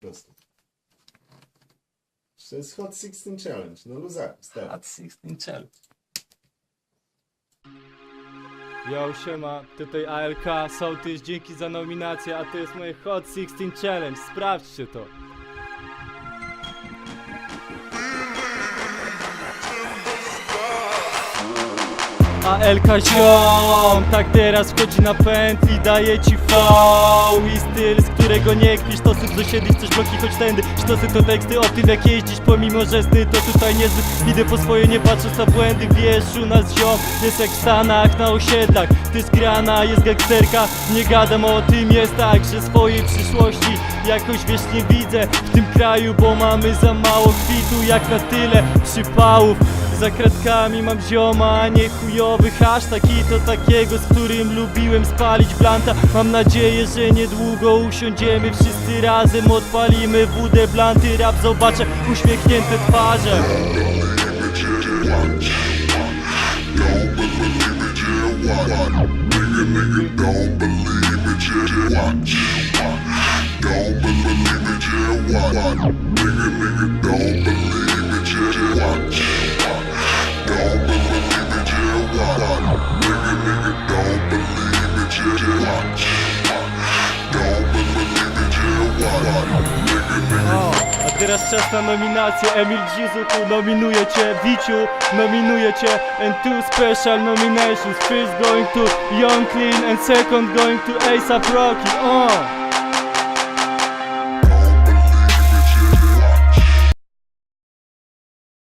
Po prostu. To jest Hot 16 Challenge, no luzakus, tak. Hot 16 Challenge. Yo, siema, tutaj ALK, Sołtys, dzięki za nominację, a to jest moje Hot 16 Challenge, sprawdźcie to. ALK ziom, tak teraz wchodzi na pętli, i daje ci flow I styl, z którego nie kpisz, to syp dosiedlić coś bloki choć tędy. Sztosy to teksty o tym jak jeździć, pomimo że sny to tutaj niezbyt Idę po swoje, nie patrząc na błędy, wiesz, u nas ziom Jest jak w Stanach, na osiedlach, ty zgrana, jest gangsterka Nie gadam o tym, jest tak, że swojej przyszłości jakoś wiesz nie widzę. W tym kraju, bo mamy za mało kwitu, jak na tyle przypałów. Za kratkami mam zioma, a nie chujowy hashtag I to takiego, z którym lubiłem spalić blanta. Mam nadzieję, że niedługo usiądziemy wszyscy razem Odpalimy wódę, blanty, rap, zobaczę uśmiechnięte twarze watch. A teraz czas na nominację. Emil Dzizuku nominuje cię. Wiciu nominuje cię. And two special nominations. First going to Young Clean And second going to ASAP Rocky!